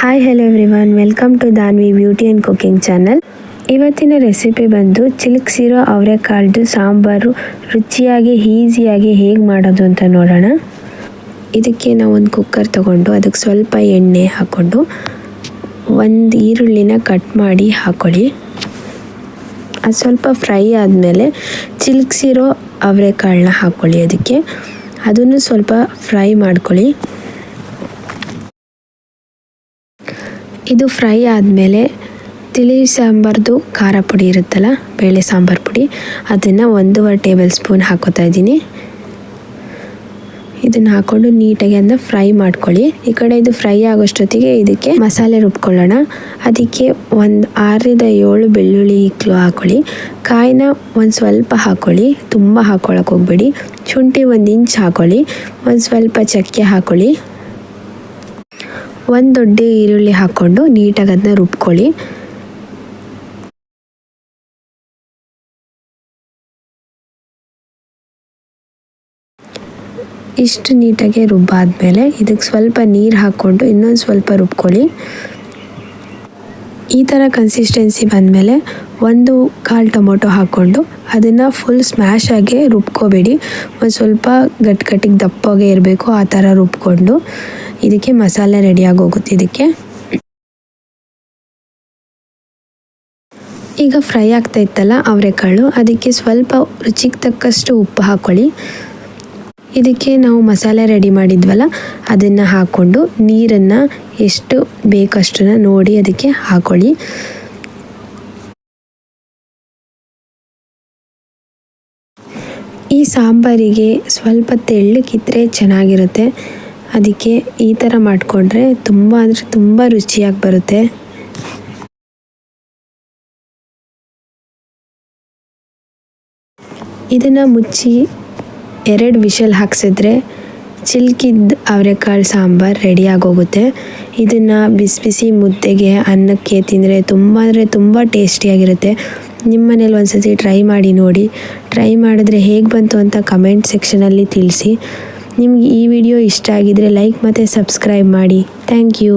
Hi hello everyone welcome to Danvi beauty and cooking channel ಇವತ್ತಿನ recipe ಬಂದು ಚಿಲ್ಕ್ಸಿರೋ ಅವರೆಕಾಳ್ದು ಸಾಂಬಾರು, ರುಚಿಯಾಗಿ, ಈಸಿಯಾಗಿ ಹೇಗೆ ಮಾಡೋದು ಅಂತ ನೋಡೋಣ. ಇದಕ್ಕೆ ನಾವು ಒಂದು ಕುಕ್ಕರ್ ತಗೊಂಡು ಅದಕ್ಕೆ ಸ್ವಲ್ಪ ಎಣ್ಣೆ ಹಾಕ್ಕೊಂಡು ಒಂದು ಈರುಳ್ಳಿನ ಕಟ್ ಮಾಡಿ ಹಾಕ್ಕೊಳ್ಳಿ ಅದು ಸ್ವಲ್ಪ ಫ್ರೈ ಆದಮೇಲೆ ಚಿಲ್ಕ್ಸಿರೋ ಅವರೆಕಾಳನ್ನ ಹಾಕ್ಕೊಳ್ಳಿ ಅದಕ್ಕೆ. ಅದನ್ನು ಸ್ವಲ್ಪ ಫ್ರೈ ಮಾಡ್ಕೊಳ್ಳಿ. ಇದು ಫ್ರೈ ಆದಮೇಲೆ ತಿಳಿ ಸಾಂಬಾರ್ದು ಖಾರ ಪುಡಿ ಇರುತ್ತಲ್ಲ, ಬೇಳೆ ಸಾಂಬಾರು ಪುಡಿ, ಅದನ್ನು ಒಂದೂವರೆ ಟೇಬಲ್ ಸ್ಪೂನ್ ಹಾಕೋತಾ ಇದ್ದೀನಿ. ಇದನ್ನು ಹಾಕ್ಕೊಂಡು ನೀಟಾಗಿ ಅದನ್ನ ಫ್ರೈ ಮಾಡ್ಕೊಳ್ಳಿ. ಈ ಕಡೆ ಇದು ಫ್ರೈ ಆಗೋಷ್ಟೊತ್ತಿಗೆ ಇದಕ್ಕೆ ಮಸಾಲೆ ರುಬ್ಕೊಳ್ಳೋಣ. ಅದಕ್ಕೆ ಒಂದು ಆರರಿಂದ ಏಳು ಬೆಳ್ಳುಳ್ಳಿ ಇಕ್ಲು ಹಾಕ್ಕೊಳ್ಳಿ ಕಾಯಿನ ಒಂದು ಸ್ವಲ್ಪ ಹಾಕ್ಕೊಳ್ಳಿ ತುಂಬ ಹಾಕ್ಕೊಳಕ್ಕೆ ಹೋಗ್ಬೇಡಿ. ಶುಂಠಿ ಒಂದು ಇಂಚ್ ಹಾಕ್ಕೊಳ್ಳಿ ಒಂದು ಸ್ವಲ್ಪ ಚಕ್ಕೆ ಹಾಕ್ಕೊಳ್ಳಿ ಒಂದು ದೊಡ್ಡ ಈರುಳ್ಳಿ ಹಾಕ್ಕೊಂಡು ನೀಟಾಗಿ ಅದನ್ನ ರುಬ್ಕೊಳ್ಳಿ. ಇಷ್ಟು ನೀಟಾಗಿ ರುಬ್ಬಾದ್ಮೇಲೆ ಇದಕ್ಕೆ ಸ್ವಲ್ಪ ನೀರು ಹಾಕ್ಕೊಂಡು ಇನ್ನೊಂದು ಸ್ವಲ್ಪ ರುಬ್ಕೊಳ್ಳಿ. ಈ ಥರ ಕನ್ಸಿಸ್ಟೆನ್ಸಿ ಬಂದಮೇಲೆ ಒಂದು ಕಾಲು ಟೊಮೊಟೊ ಹಾಕ್ಕೊಂಡು ಅದನ್ನು ಫುಲ್ ಸ್ಮ್ಯಾಶ್ ಆಗಿ ರುಬ್ಕೋಬೇಡಿ. ಒಂದು ಸ್ವಲ್ಪ ಗಟ್ಟಿ ಗಟ್ಟಿಗೆ ದಪ್ಪಗೆ ಇರಬೇಕು ಆ ಥರ ರುಬ್ಕೊಂಡು. ಇದಕ್ಕೆ ಮಸಾಲೆ ರೆಡಿಯಾಗಿ ಹೋಗುತ್ತೆ ಇದಕ್ಕೆ. ಈಗ ಫ್ರೈ ಆಗ್ತಾ ಇತ್ತಲ್ಲ ಅವರೆಕಾಳು, ಅದಕ್ಕೆ ಸ್ವಲ್ಪ ರುಚಿಗೆ ತಕ್ಕಷ್ಟು ಉಪ್ಪು ಹಾಕ್ಕೊಳ್ಳಿ ಇದಕ್ಕೆ ನಾವು ಮಸಾಲೆ ರೆಡಿ ಮಾಡಿದ್ವಲ್ಲ, ಅದನ್ನು ಹಾಕ್ಕೊಂಡು ನೀರನ್ನು ಎಷ್ಟು ಬೇಕಷ್ಟನ್ನು ನೋಡಿ ಅದಕ್ಕೆ ಹಾಕ್ಕೊಳ್ಳಿ ಈ ಸಾಂಬಾರಿಗೆ ಸ್ವಲ್ಪ ತೆಳ್ಳಕ್ಕಿದ್ರೆ ಚೆನ್ನಾಗಿರುತ್ತೆ. ಅದಕ್ಕೆ ಈ ಥರ ಮಾಡಿಕೊಂಡ್ರೆ ತುಂಬ ಅಂದರೆ ತುಂಬ ರುಚಿಯಾಗಿ ಬರುತ್ತೆ. ಇದನ್ನು ಮುಚ್ಚಿ ಎರಡು ವಿಷಲ್ ಹಾಕ್ಸಿದ್ರೆ ಚಿಲ್ಕಿದ್ದ ಅವರೆಕಾಳು ಸಾಂಬಾರು ರೆಡಿ ಆಗೋಗುತ್ತೆ. ಇದನ್ನು ಬಿಸಿ ಬಿಸಿ ಮುದ್ದೆಗೆ, ಅನ್ನಕ್ಕೆ ತಿಂದರೆ ತುಂಬ ಅಂದರೆ ತುಂಬ ಟೇಸ್ಟಿಯಾಗಿರುತ್ತೆ ನಿಮ್ಮ ಮನೇಲಿ ಒಂದು ಸತಿ ಟ್ರೈ ಮಾಡಿ ನೋಡಿ. ಟ್ರೈ ಮಾಡಿದ್ರೆ ಹೇಗೆ ಬಂತು ಅಂತ ಕಮೆಂಟ್ ಸೆಕ್ಷನಲ್ಲಿ ತಿಳಿಸಿ. ನಿಮ್ಗೆ ಈ ವಿಡಿಯೋ ಇಷ್ಟ ಆಗಿದರೆ ಲೈಕ್ ಮತ್ತು ಸಬ್ಸ್ಕ್ರೈಬ್ ಮಾಡಿ. Thank you